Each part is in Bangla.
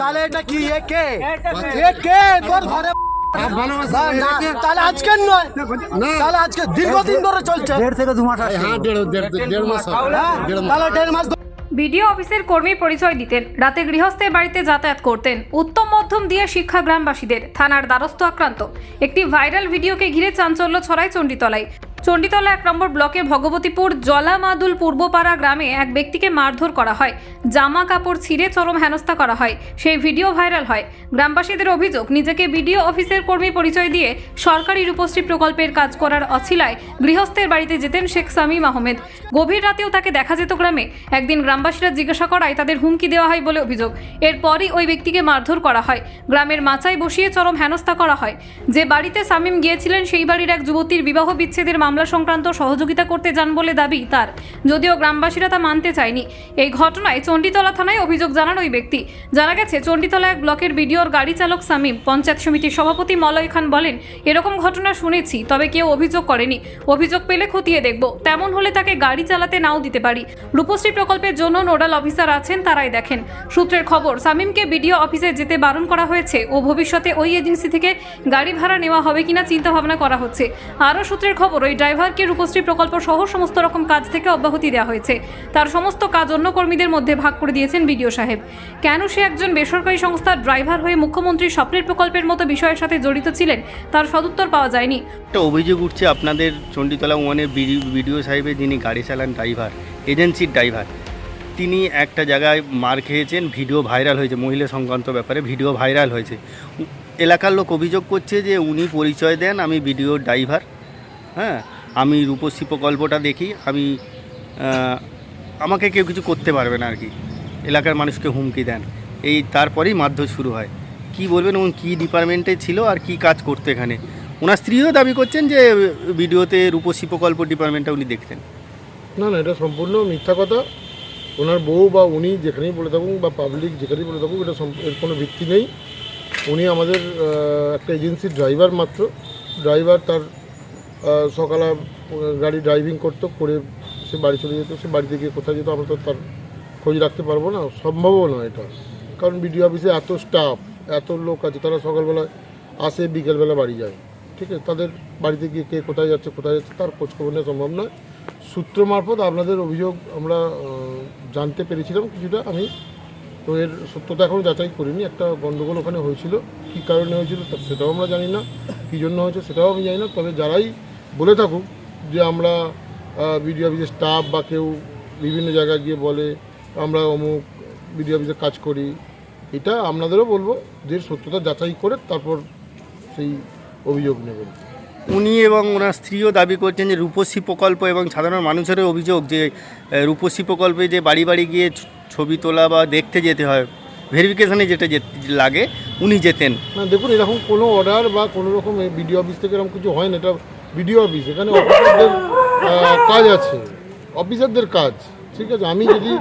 তাহলে এটা কি এ কে? এ কে তোর ঘরে তাহলে আজকে নয়। তাহলে আজকে দীর্ঘদিন ধরে চলছে। দেড় থেকে দু মাস হ্যাঁ দেড় দেড় দেড় মাস তাহলে দেড় মাস বিডিও অফিসের কর্মী পরিচয় দিতেন। রাতে গৃহস্থের বাড়িতে যাতায়াত করতেন। উত্তম মধ্যম দিয়ে শিক্ষা গ্রামবাসীদের থানার দ্বারস্থ আক্রান্ত। একটি ভাইরাল ভিডিওকে ঘিরে চাঞ্চল্য ছড়ায় চণ্ডীতলায়। চণ্ডীতলা এক নম্বর ব্লকের ভগবতীপুর জলামাদুল পূর্বপাড়া গ্রামে এক ব্যক্তিকে মারধর করা হয়। জামা কাপড় ছিঁড়ে চরম হেনস্থা করা হয়। সেই ভিডিও ভাইরাল হয়। গ্রামবাসীদের অভিযোগ, নিজেকে বিডিও অফিসের কর্মী পরিচয় দিয়ে সরকারি রূপশ্রী প্রকল্পের কাজ করার অছিলায় গৃহস্থের বাড়িতে যেতেন শেখ সামিম আহমেদ। গভীর রাতেও তাকে দেখা যেত গ্রামে। একদিন গ্রামবাসীরা জিজ্ঞাসা করায় তাদের হুমকি দেওয়া হয় বলে অভিযোগ। এরপরই ওই ব্যক্তিকে মারধর করা হয়। গ্রামের মাচায় বসিয়ে চরম হেনস্থা করা হয়। যে বাড়িতে সামিম গিয়েছিলেন, সেই বাড়ির এক যুবতীর বিবাহ বিচ্ছেদের মামলা সংক্রান্ত সহযোগিতা করতে যান বলে দাবি তার। যদিও গ্রামবাসীরা তা মানতে চায়নি। এই ঘটনায় চণ্ডীতলা থানায় অভিযোগ জানান ওই ব্যক্তি। জানা গেছে, চণ্ডীতলা এক ব্লকের বিডিওর গাড়ি চালক সামিম, পঞ্চায়েত সমিতির সভাপতি মলয় খান বলেন, এরকম ঘটনা শুনেছি, তবে কেউ অভিযোগ করেনি। অভিযোগ পেলে খতিয়ে দেখব। তেমন হলে তাকে গাড়ি চালাতে নাও দিতে পারি। রূপশ্রী প্রকল্পের জন্য নোডাল অফিসার আছেন, তারাই দেখেন। সূত্রের খবর, সামিমকে বিডিও অফিসে যেতে বারণ করা হয়েছে ও ভবিষ্যতে ওই এজেন্সি থেকে গাড়ি ভাড়া নেওয়া হবে কিনা চিন্তা ভাবনা করা হচ্ছে। আরও সূত্রের খবর, ওই ড্রাইভারকে রূপশ্রী প্রকল্প সহ সমস্ত রকম কাজ থেকে অব্যাহতি দেওয়া হয়েছে। তার সমস্ত কাজ অন্য কর্মীদের মধ্যে ভাগ করে দিয়েছেন বিডিও সাহেব। কেন সে একজন বেসরকারি সংস্থার ড্রাইভার হয়ে মুখ্যমন্ত্রীর স্বপ্নের প্রকল্পের মতো বিষয়ের সাথে জড়িত ছিলেন, তার সদুত্তর পাওয়া যায়নি। একটা অভিযোগ উঠছে আপনাদের চণ্ডীতলা ওয়ানের বিডিও সাহেবের যিনি গাড়ি চালান ড্রাইভার, এজেন্সির ড্রাইভার, তিনি একটা জায়গায় মার খেয়েছেন, ভিডিও ভাইরাল হয়েছে, মহিলা সংক্রান্ত ব্যাপারে ভিডিও ভাইরাল হয়েছে। এলাকার লোক অভিযোগ করছে যে উনি পরিচয় দেন, আমি ভিডিও ড্রাইভার হ্যাঁ আমি রূপশ্রী প্রকল্পটা দেখি, আমি আমাকে কেউ কিছু করতে পারবে না আর কি। এলাকার মানুষকে হুমকি দেন। এই তারপরেই মারধর শুরু হয়। কি বলবেন এবং কী ডিপার্টমেন্টে ছিল আর কি কাজ করতে এখানে? ওনার স্ত্রীও দাবি করছেন যে, ভিডিওতে রূপশ্রী প্রকল্প ডিপার্টমেন্টটা উনি দেখতেন। না না, এটা সম্পূর্ণ মিথ্যা কথা। ওনার বউ বা উনি যেখানেই বলে থাকুন বা পাবলিক যেখানেই বলে থাকুক, এটা এর কোনো ভিত্তি নেই। উনি আমাদের একটা এজেন্সির ড্রাইভার মাত্র। ড্রাইভার তার সকালে গাড়ি ড্রাইভিং করতো, করে সে বাড়ি চলে যেত, সে বাড়িতে গিয়ে কোথায় যেত আমরা তো তার খোঁজ রাখতে পারব না, সম্ভবও নয় এটা। কারণ বিডিও অফিসে এত স্টাফ এত লোক আছে, তারা সকালবেলায় আসে, বিকেলবেলা বাড়ি যায়। ঠিক আছে, তাদের বাড়িতে গিয়ে কে কোথায় যাচ্ছে কোথায় যাচ্ছে, তার খোঁজখবর নেওয়া সম্ভব নয়। সূত্র মারফত আপনাদের অভিযোগ আমরা জানতে পেরেছিলাম কিছুটা, আমি তো এর সত্যতা এখনও যাচাই করিনি, একটা গণ্ডগোল ওখানে হয়েছিল, কী কারণে হয়েছিল সেটাও আমরা জানি না, কী জন্য হয়েছে সেটাও আমি জানি না, তবে যারাই বলে থাকুক যে আমরা বিডিও অফিসের স্টাফ বা কেউ বিভিন্ন জায়গায় গিয়ে বলে আমরা অমুক বিডিও অফিসে কাজ করি, এটা আপনাদেরও বলব যে সত্যতা যাচাই করে তারপর সেই অভিযোগ নেবেন। উনি এবং ওনার স্ত্রীও দাবি করছেন যে রূপশ্রী প্রকল্প এবং সাধারণ মানুষেরও অভিযোগ যে রূপশ্রী প্রকল্পে যে বাড়ি বাড়ি গিয়ে ছবি তোলা বা দেখতে যেতে হয় ভেরিফিকেশনে যেটা লাগে, উনি যেতেন। না, দেখুন, এরকম কোনো অর্ডার বা কোনো রকম বিডিও অফিস থেকে এরকম কিছু হয় না, এটা বিডিও অফিস এখানে অফিসারদের কাজ আছে অফিসারদের কাজ, ঠিক আছে? আমি যদি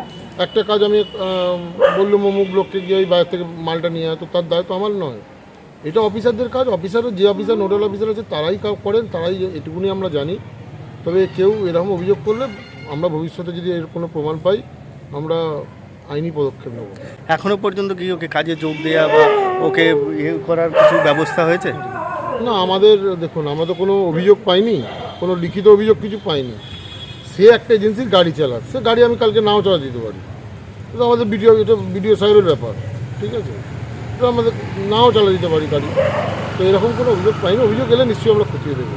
একটা কাজ আমি বললুম অমুক লোককে গিয়ে ওই বাইরে থেকে মালটা নিয়ে তো তার দায়িত্ব আমার নয়। এটা অফিসারদের কাজ অফিসারও যে অফিসার নোডাল অফিসার আছে, তারাই করেন, তারাই এটুকুনি আমরা জানি। তবে কেউ এরকম অভিযোগ করলে আমরা ভবিষ্যতে যদি এর কোনো প্রমাণ পাই, আমরা আইনি পদক্ষেপ নেব। এখনও পর্যন্ত কি ওকে কাজে যোগ দেওয়া বা ওকে ইয়ে করার কিছু ব্যবস্থা হয়েছে? না আমাদের দেখুন আমরা তো কোনো অভিযোগ পাইনি কোনো লিখিত অভিযোগ কিছু পাইনি। সে একটা এজেন্সির গাড়ি চালায় সে গাড়ি আমি কালকে নাও চালা দিতে পারি। এটা আমাদের বিডিও এটা বিডিও সাহেবের ব্যাপার ঠিক আছে? এটা আমাদের নাও চালা দিতে পারি গাড়ি। তো এরকম কোনো অভিযোগ পাইনি অভিযোগ এলে নিশ্চয়ই আমরা খতিয়ে দেখব।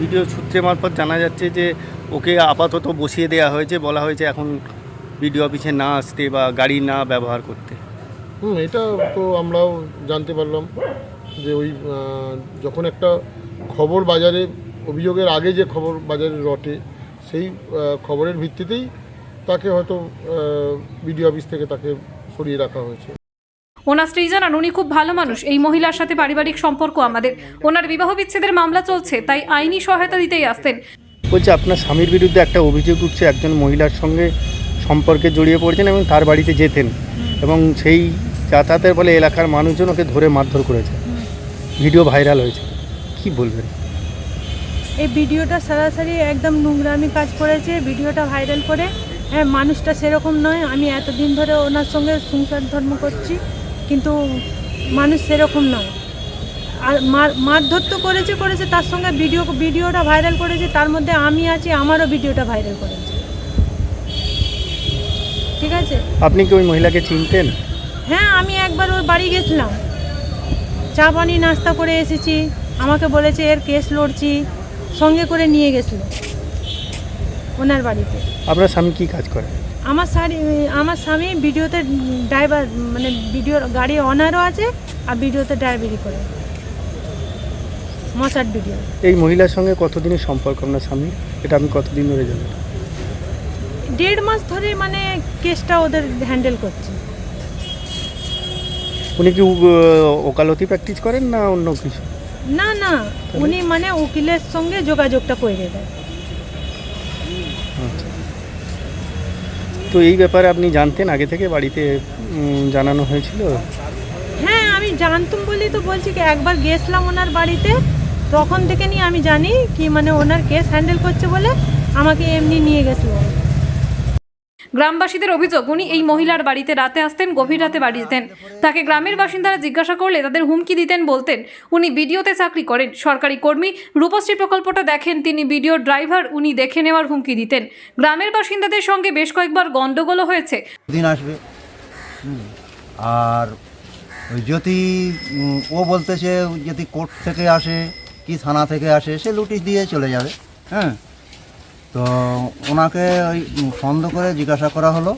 ভিডিও সূত্রে মারফত জানা যাচ্ছে যে ওকে আপাতত বসিয়ে দেওয়া হয়েছে বলা হয়েছে এখন বিডিও অফিসে না আসতে বা গাড়ি না ব্যবহার করতে? হুম এটা তো আমরাও জানতে পারলাম যে ওই যখন একটা খবর বাজারে অভিযোগের আগে যে খবর বাজারে রটে সেই খবরের ভিত্তিতেই তাকে হয়তো বিডিও অফিস থেকে তাকে সরিয়ে রাখা হয়েছে। ওনার স্ত্রী জানান উনি খুব ভালো মানুষ। এই মহিলার সাথে পারিবারিক সম্পর্ক আমাদের। ওনার বিবাহ বিচ্ছেদের মামলা চলছে তাই আইনি সহায়তা দিতেই আসতেন। বলছে আপনার স্বামীর বিরুদ্ধে একটা অভিযোগ উঠছে একজন মহিলার সঙ্গে সম্পর্কে জড়িয়ে পড়েছেন এবং তার বাড়িতে যেতেন এবং সেই যাতায়াতের ফলে এলাকার মানুষজন ওকে ধরে মারধর করেছে। ভিডিও ভাইরাল হয়েছে। কি বলবেন? এই ভিডিওটা সরাসরি একদম নোংরামি কাজ করেছে ভিডিওটা ভাইরাল করে। হ্যাঁ মানুষটা সেরকম নয় আমি এতদিন ধরে ওনার সঙ্গে সংসার ধর্ম করছি কিন্তু মানুষ সেরকম নয়। আর মার মারধর তো করেছে করেছে তার সঙ্গে ভিডিও ভিডিওটা ভাইরাল করেছে তার মধ্যে আমি আছি আমারও ভিডিওটা ভাইরাল করেছে। ঠিক আছে? আপনি কি ওই মহিলাকে চিনতেন? হ্যাঁ আমি একবার ওর বাড়ি গেছিলাম। চা পানি নাস্তা করে এসেছি। আমাকে বলেছে এর কেস লড়ছি। সঙ্গে করে নিয়ে গেছিল ওনার বাড়িতে। আপনার স্বামী কি কাজ করে? আমার শাড়ি আমার স্বামী ভিডিওতে ড্রাইভার মানে ভিডিও গাড়ি অনারও আছে আর ভিডিওতে ড্রাইভারি করে। মশার ভিডিও। এই মহিলার সঙ্গে কতদিনের সম্পর্ক আপনার স্বামী এটা আমি কতদিন ধরে জানেন দেড় মাস ধরে মানে কেসটা ওদের হ্যান্ডেল করছে। উনি কি উ- ওকালতি প্র্যাকটিস করেন না অন্য কিছু? না না উনি মানে উকিলের সঙ্গে যোগাযোগটা করে দেয়। আচ্ছা। তো এই ব্যাপারে আপনি জানতেন আগে থেকে বাড়িতে উম, জানানো হয়েছিল? হ্যাঁ আমি জানতাম বলেই তো বলছি কি একবার গেছিলাম ওনার বাড়িতে তখন থেকে নিয়ে আমি জানি কি মানে ওনার কেস হ্যান্ডেল করছে বলে আমাকে এমনি নিয়ে গেছিল গ্রামবাসীদের অভিযোগ, উনি এই মহিলার বাড়িতে রাতে আসতেন, গভীর রাতে বাড়ি যেতেন। তাকে গ্রামের বাসিন্দারা জিজ্ঞাসা করলে তাদের হুমকি দিতেন, বলতেন, উনি বিডিওতে চাকরি করেন, সরকারি কর্মী। রূপশ্রী প্রকল্পটা দেখেন, তিনি ভিডিও ড্রাইভার, উনি দেখে নেওয়ার হুমকি দিতেন। গ্রামের বাসিন্দাদের সঙ্গে বেশ কয়েকবার গন্ডগোলও হয়েছে। দিন আসবে। আর ওই যদি ও বলতেছে, যদি কোর্ট থেকে আসে, কি থানা থেকে আসে, সে নোটিশ দিয়ে চলে যাবে। হ্যাঁ? তো ওনাকে ওই সন্দেহ করে জিজ্ঞাসা করা হলো।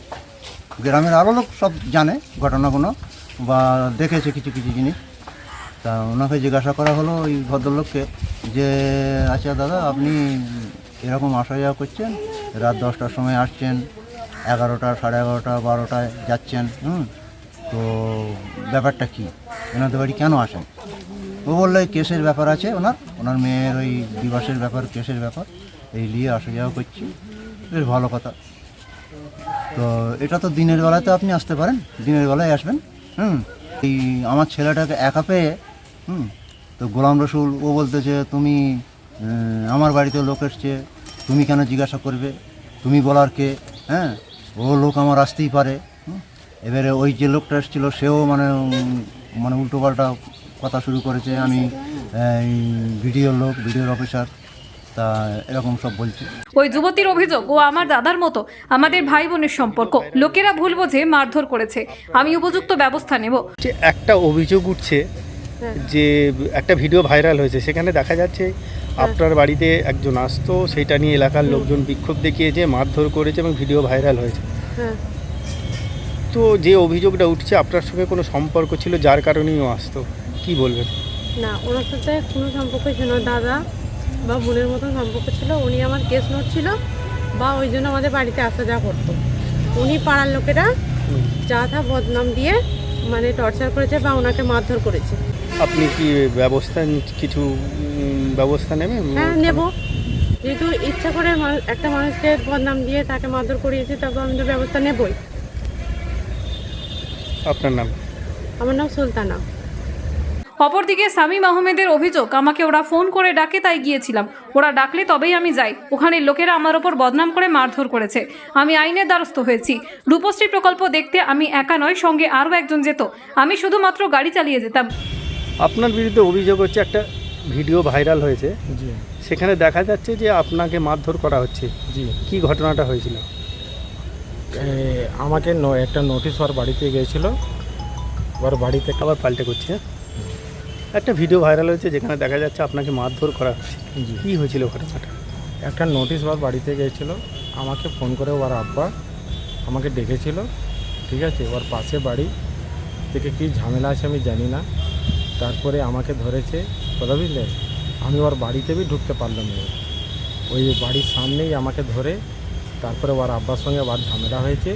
গ্রামের আরও লোক সব জানে ঘটনাগুলো বা দেখেছে কিছু কিছু জিনিস। তা ওনাকে জিজ্ঞাসা করা হলো ওই ভদ্রলোককে যে আচ্ছা দাদা, আপনি এরকম আসা যাওয়া করছেন? রাত দশটার সময় আসছেন, এগারোটা, সাড়ে এগারোটা, বারোটায় যাচ্ছেন, হুম? তো ব্যাপারটা কী? ওনাদের বাড়ি কেন আসেন? ও বলল কেসের ব্যাপার আছে ওনার। ওনার মেয়ের ওই দিবসের ব্যাপার, কেসের ব্যাপার। এই নিয়ে আসা যাওয়া করছি। বেশ ভালো কথা। তো এটা তো দিনের তো আপনি আসতে পারেন। দিনের বেলায় আসবেন। হুম। এই আমার ছেলেটাকে একা পেয়ে, হুম, তো গোলাম রসুল, ও বলতেছে, তুমি আমার বাড়িতে লোক এসছে। তুমি কেন জিজ্ঞাসা করবে? তুমি বলার কে? হ্যাঁ ও লোক আমার আসতেই পারে। এবারে ওই যে লোকটা এসেছিল, সেও মানে মানে উল্টোপাল্টা কথা শুরু করেছে। আমি ভিডিও লোক, ভিডিওর অফিসার। তা এরকম সব বলছে। ওই যুবতীর অভিযোগ ও আমার দাদার মতো আমাদের ভাই বোনের সম্পর্ক। লোকেরা ভুল বোঝে মারধর করেছে। আমি উপযুক্ত ব্যবস্থা নেব। যে একটা অভিযোগ উঠছে যে একটা ভিডিও ভাইরাল হয়েছে সেখানে দেখা যাচ্ছে আপনার বাড়িতে একজন আসতো সেটা নিয়ে এলাকার লোকজন বিক্ষোভ দেখিয়েছে মারধর করেছে এবং ভিডিও ভাইরাল হয়েছে। তো যে অভিযোগটা উঠছে আপনার সঙ্গে কোনো সম্পর্ক ছিল? যার কারণেই ও আসতো। কি বলবেন? না ওনার সাথে কোনো সম্পর্ক ছিল না। দাদা বা বোনের মতন সম্পর্ক ছিল উনি আমার কেস নোট ছিল বা ওই জন্য আমাদের বাড়িতে আসা যাওয়া করতো। উনি পাড়ার লোকেরা যা তা বদনাম দিয়ে মানে টর্চার করেছে বা ওনাকে মারধর করেছে। আপনি কি ব্যবস্থা কিছু ব্যবস্থা নেবেন? হ্যাঁ নেব। যেহেতু ইচ্ছা করে একটা মানুষকে বদনাম দিয়ে তাকে মারধর করিয়েছে তবে আমি তো ব্যবস্থা নেবই। আপনার নাম? আমার নাম সুলতানা। অপরদিকে সামিম আহমেদের অভিযোগ আমাকে ওরা ফোন করে ডাকে তাই গিয়েছিলাম। ওরা ডাকলে তবেই আমি যাই। ওখানে লোকেরা আমার ওপর বদনাম করে মারধর করেছে। আমি আইনের দ্বারস্থ হয়েছি। রূপশ্রী প্রকল্প দেখতে আমি একা নয় সঙ্গে আরও একজন যেত। আমি শুধুমাত্র গাড়ি চালিয়ে যেতাম। আপনার বিরুদ্ধে অভিযোগ হচ্ছে একটা ভিডিও ভাইরাল হয়েছে। জি। সেখানে দেখা যাচ্ছে যে আপনাকে মারধর করা হচ্ছে। জি। কি ঘটনাটা হয়েছিল? আমাকে একটা নোটিশ ওর বাড়িতে গিয়েছিল। ওর বাড়িতে আবার পাল্টে করছে? হ্যাঁ? একটা ভিডিও ভাইরাল হয়েছে যেখানে দেখা যাচ্ছে আপনাকে মারধর করা হচ্ছে। কি হয়েছিল ঘটনাটা? একটা নোটিশ ওর বাড়িতে গিয়েছিল আমাকে ফোন করে ওর আব্বা আমাকে ডেকেছিল ঠিক আছে? ওর পাশে বাড়ি থেকে কী ঝামেলা আছে আমি জানি না। তারপরে আমাকে ধরেছে কথা বুঝলে? আমি ওর বাড়িতে বি ঢুকতে পারলাম না। ওই বাড়ির সামনেই আমাকে ধরে তারপরে ওর আব্বার সঙ্গে আবার ঝামেলা হয়েছে।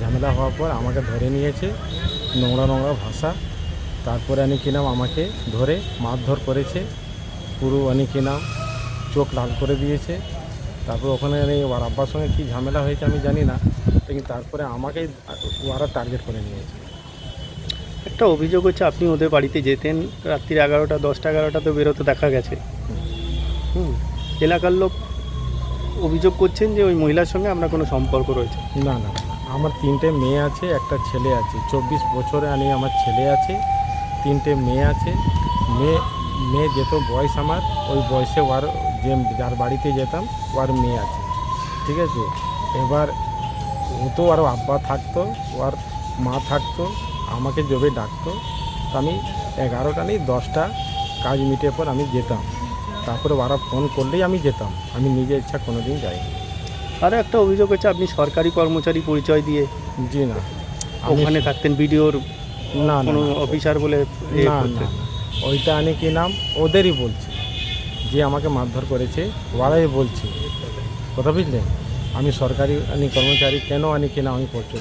ঝামেলা হওয়ার পর আমাকে ধরে নিয়েছে নোংরা নোংরা ভাষা। তারপরে আমি কিনাম আমাকে ধরে মারধর করেছে। পুরো আমি কিনাম চোখ লাল করে দিয়েছে। তারপর ওখানে আমি ওর আব্বার সঙ্গে কী ঝামেলা হয়েছে আমি জানি না কিন্তু তারপরে আমাকেই ওরা টার্গেট করে নিয়েছে। একটা অভিযোগ হচ্ছে আপনি ওদের বাড়িতে যেতেন রাত্রির এগারোটা দশটা এগারোটা তো বেরোতে দেখা গেছে। হুম। এলাকার লোক অভিযোগ করছেন যে ওই মহিলার সঙ্গে আপনার কোনো সম্পর্ক রয়েছে? না না না, আমার তিনটে মেয়ে আছে একটা ছেলে আছে। চব্বিশ বছরে আমি আমার ছেলে আছে। তিনটে মেয়ে আছে। মেয়ে মেয়ে যেত বয়স আমার ওই বয়সে ওর যে যার বাড়িতে যেতাম ওর মেয়ে আছে। ঠিক আছে? এবার ও তো আর আব্বা থাকতো ওর মা থাকতো আমাকে জবে ডাকতো। আমি এগারোটা নেই দশটা কাজ মিটে পর আমি যেতাম। তারপরে ওরা ফোন করলেই আমি যেতাম। আমি নিজে ইচ্ছা কোনো দিন যাইনি। আরও একটা অভিযোগ হচ্ছে আপনি সরকারি কর্মচারী পরিচয় দিয়ে জি না। ওখানে থাকতেন ভিডিওর না কোনো অফিসার বলে না না। ওইটা আনি কি নাম? ওদেরই বলছে। যে আমাকে মারধর করেছে ওরাই বলছে। কথা বুঝলেন আমি সরকারি আনি কর্মচারী কেন আনি কিনা আমি পড়তে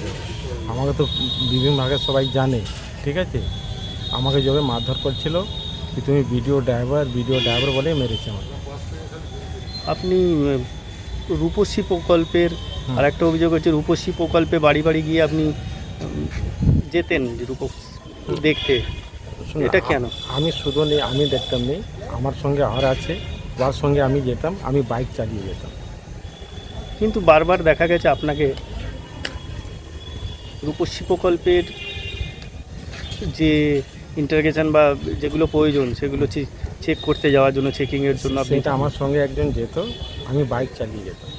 আমাকে তো বিভিন্ন ভাগের সবাই জানে ঠিক আছে? আমাকে যবে মারধর করছিল কি তুমি ভিডিও ড্রাইভার ভিডিও ড্রাইভার বলে মেরেছে আমাকে। আপনি রূপশ্রী প্রকল্পের আর একটা অভিযোগ হচ্ছে রূপশ্রী প্রকল্পে বাড়ি বাড়ি গিয়ে আপনি যেতেন যে রূপ দেখতে এটা কেন? আমি শুধু নেই আমি দেখতাম নেই। আমার সঙ্গে আর আছে যার সঙ্গে আমি যেতাম আমি বাইক চালিয়ে যেতাম। কিন্তু বারবার দেখা গেছে আপনাকে রূপশ্রী প্রকল্পের যে ইন্টারগেশন বা যেগুলো প্রয়োজন সেগুলো চেক করতে যাওয়ার জন্য চেকিংয়ের জন্য আপনি সেটা আমার সঙ্গে একজন যেত আমি বাইক চালিয়ে যেতাম।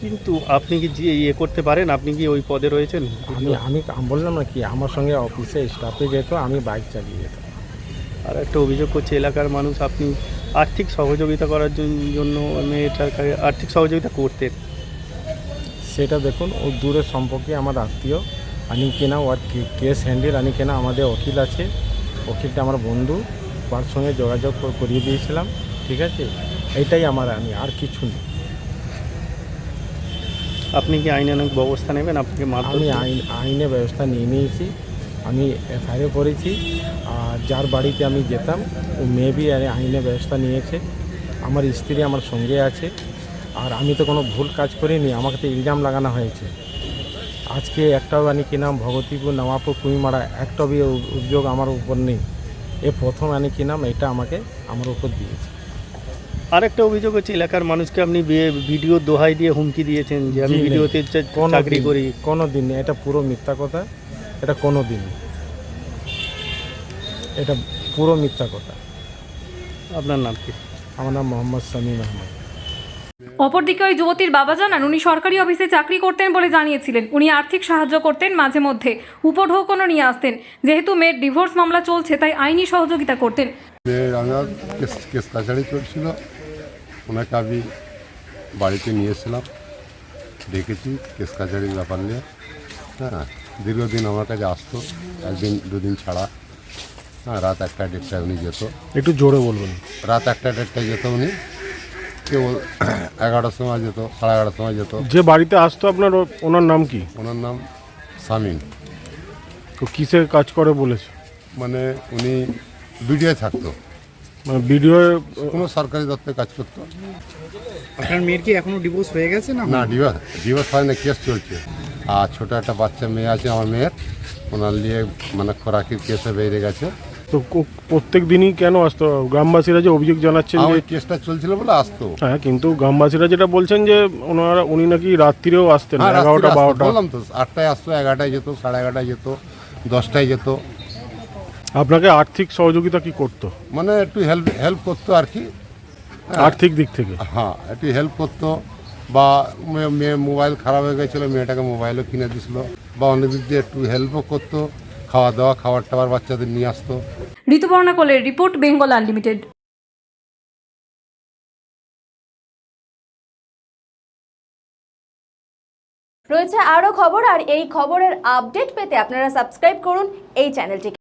কিন্তু আপনি কি যে ইয়ে করতে পারেন? আপনি কি ওই পদে রয়েছেন? আমি আমি আমি বললাম না কি আমার সঙ্গে অফিসে স্টাফে যেত আমি বাইক চালিয়ে যেতাম। আর একটা অভিযোগ করছে এলাকার মানুষ আপনি আর্থিক সহযোগিতা করার জন্য মেয়েটার আর্থিক সহযোগিতা করতেন। সেটা দেখুন ও দূরের সম্পর্কে আমার আত্মীয় আনি কেনা ওর কেস হ্যান্ডেল আনি কেনা আমাদের উকিল আছে উকিলটা আমার বন্ধু ওর সঙ্গে যোগাযোগ করিয়ে দিয়েছিলাম ঠিক আছে? এটাই আমার আমি আর কিছু নেই। আপনি কি আইনানুক ব্যবস্থা নেবেন? আপনাকে আমি আইন আইনে ব্যবস্থা নিয়ে নিয়েছি। আমি এফআইআর করেছি। আর যার বাড়িতে আমি যেতাম ও মেয়ে বি আইনে ব্যবস্থা নিয়েছে। আমার স্ত্রী আমার সঙ্গে আছে। আর আমি তো কোনো ভুল কাজ করিনি আমাকে তো ইলজাম লাগানো হয়েছে। আজকে একটাও আনি কি নাম ভগতীপুর নওয়াপুর কুইমারা একটাও অভিযোগ আমার উপর নেই। এ প্রথম আনি কি নাম এটা আমাকে আমার উপর দিয়েছে। আর একটা অভিযোগ হচ্ছে এলাকার মানুষকে আপনি ভিডিও দোহাই দিয়ে হুমকি দিয়েছেন যে আমি। ভিডিওতে কোনো চাকরি করি। কোনো দিন নেই। এটা পুরো মিথ্যা কথা এটা কোনো দিন নেই। এটা পুরো মিথ্যা কথা। আপনার নাম কি? আমার নাম মোহাম্মদ সামিম আহমদ। অপরদিকে ওই যুবতীর বাবা জানান উনি সরকারি অফিসে চাকরি করতেন বলে জানিয়েছিলেন। উনি আর্থিক সাহায্য করতেন মাঝে মধ্যে উপঢৌকনও নিয়ে আসতেন। যেহেতু মেয়ের ডিভোর্স মামলা চলছে তাই আইনি সহযোগিতা করতেন। মেয়ের কেস কাছাড়ি চলছিল। ওনাকে আমি বাড়িতে নিয়ে এসেছিলাম। ডেকেছি কেস কাছাড়ির ব্যাপার নিয়ে। হ্যাঁ দীর্ঘদিন আমার কাছে আসতো একদিন দুদিন ছাড়া। হ্যাঁ রাত একটা দেড়টায় উনি যেত। একটু জোরে বলবেন। রাত একটা দেড়টায় যেত উনি। কেউ এগারোটার সময় যেত সাড়ে এগারোটার সময় যেত। যে বাড়িতে আসতো আপনার ওনার নাম কি? ওনার নাম সামিন তো কিসের কাজ করে বলেছে? মানে উনি বিডিও থাকতো। মানে ভিডিও কোনো সরকারি দপ্তরে কাজ করতো। আপনার মেয়ের কি এখনও ডিভোর্স হয়ে গেছে না না ডিভোর্স ডিভোর্স হয় না কেস চলছে। আর ছোটো একটা বাচ্চা মেয়ে আছে আমার মেয়ের ওনার নিয়ে মানে খোরাকির কেসে বেরিয়ে গেছে। তো প্রত্যেক দিনই কেন আসতো? গ্রামবাসীরা যে অভিযোগ জানাচ্ছেন যে কেসটা চলছিল বলে আসতো। হ্যাঁ কিন্তু গ্রামবাসীরা যেটা বলছেন যে ওনারা উনি নাকি রাত্রিরেও আসতেন হ্যাঁ, এগারোটা বারোটা। বললাম তো আটটায় আসতো এগারোটায় যেত সাড়ে এগারোটায় যেত দশটায় যেত। আপনাকে আর্থিক সহযোগিতা কি করতো? মানে একটু হেল্প হেল্প করতো আর কি। আর্থিক দিক থেকে? হ্যাঁ একটু হেল্প করতো। বা মেয়ে- মেয়ে মোবাইল খারাপ হয়ে গেছিল মেয়েটাকে মোবাইলও কিনে দিছিল। বা অনেক দিক দিয়ে একটু হেল্পও করতো। খাওয়া দাওয়া খাবার টাবার বাচ্চাদের নিয়ে আসতো। ঋতুপর্ণা কোলের রিপোর্ট বেঙ্গল আনলিমিটেড। রয়েছে আরও খবর আর এই খবরের আপডেট পেতে আপনারা সাবস্ক্রাইব করুন এই চ্যানেলটিকে